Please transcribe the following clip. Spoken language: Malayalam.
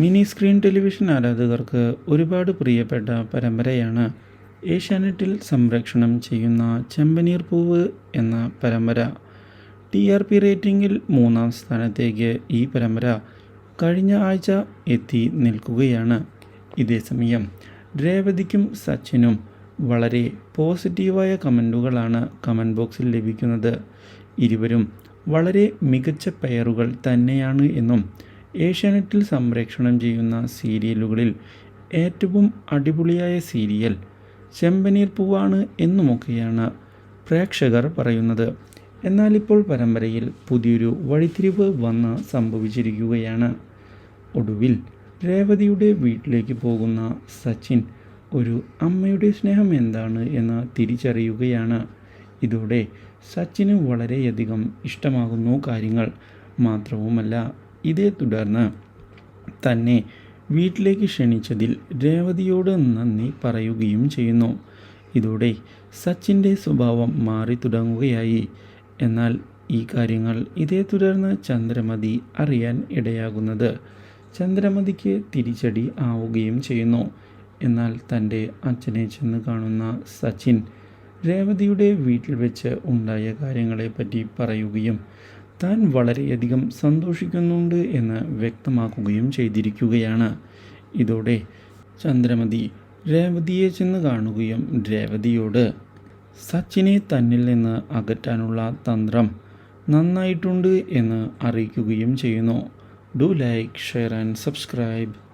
മിനി സ്ക്രീൻ ടെലിവിഷൻ ആരാധകർക്ക് ഒരുപാട് പ്രിയപ്പെട്ട പരമ്പരയാണ് ഏഷ്യാനെറ്റിൽ സംപ്രേക്ഷണം ചെയ്യുന്ന ചെമ്പനീർ പൂവ് എന്ന പരമ്പര. ടി ആർ പി റേറ്റിംഗിൽ മൂന്നാം സ്ഥാനത്തേക്ക് ഈ പരമ്പര കഴിഞ്ഞ ആഴ്ച എത്തി നിൽക്കുകയാണ്. ഇതേസമയം രേവതിക്കും സച്ചിനും വളരെ പോസിറ്റീവായ കമന്റുകളാണ് കമന്റ് ബോക്സിൽ ലഭിക്കുന്നത്. ഇരുവരും വളരെ മികച്ച പെയറുകൾ തന്നെയാണ് എന്നും ഏഷ്യാനെറ്റിൽ സംപ്രേക്ഷണം ചെയ്യുന്ന സീരിയലുകളിൽ ഏറ്റവും അടിപൊളിയായ സീരിയൽ ചെമ്പനീർ പൂവാണ് എന്നുമൊക്കെയാണ് പ്രേക്ഷകർ പറയുന്നത്. എന്നാൽ ഇപ്പോൾ പരമ്പരയിൽ പുതിയൊരു വഴിത്തിരിവ് വന്ന് സംഭവിച്ചിരിക്കുകയാണ്. ഒടുവിൽ രേവതിയുടെ വീട്ടിലേക്ക് പോകുന്ന സച്ചിൻ ഒരു അമ്മയുടെ സ്നേഹം എന്താണ് എന്ന് തിരിച്ചറിയുകയാണ്. ഇതോടെ സച്ചിന് വളരെയധികം ഇഷ്ടമാകുന്നു കാര്യങ്ങൾ. മാത്രവുമല്ല ഇതേ തുടർന്ന് തന്നെ വീട്ടിലേക്ക് ക്ഷണിച്ചതിൽ രേവതിയോട് നന്ദി പറയുകയും ചെയ്യുന്നു. ഇതോടെ സച്ചിന്റെ സ്വഭാവം മാറി തുടങ്ങുകയായി. എന്നാൽ ഈ കാര്യങ്ങൾ ഇതേ തുടർന്ന് ചന്ദ്രമതി അറിയാൻ ഇടയാകുന്നത് ചന്ദ്രമതിക്ക് തിരിച്ചടി ആവുകയും ചെയ്യുന്നു. എന്നാൽ തന്റെ അച്ഛനെ ചെന്ന് കാണുന്ന സച്ചിൻ രേവതിയുടെ വീട്ടിൽ വെച്ച് ഉണ്ടായ കാര്യങ്ങളെപ്പറ്റി പറയുകയും താൻ വളരെയധികം സന്തോഷിക്കുന്നുണ്ട് എന്ന് വ്യക്തമാക്കുകയും ചെയ്തിരിക്കുകയാണ്. ഇതോടെ ചന്ദ്രമതി രേവതിയെ ചെന്ന് കാണുകയും രേവതിയോട് സച്ചിനെ തന്നിൽ നിന്ന് അകറ്റാനുള്ള തന്ത്രം നന്നായിട്ടുണ്ട് എന്ന് അറിയിക്കുകയും ചെയ്യുന്നു. Do like share and subscribe.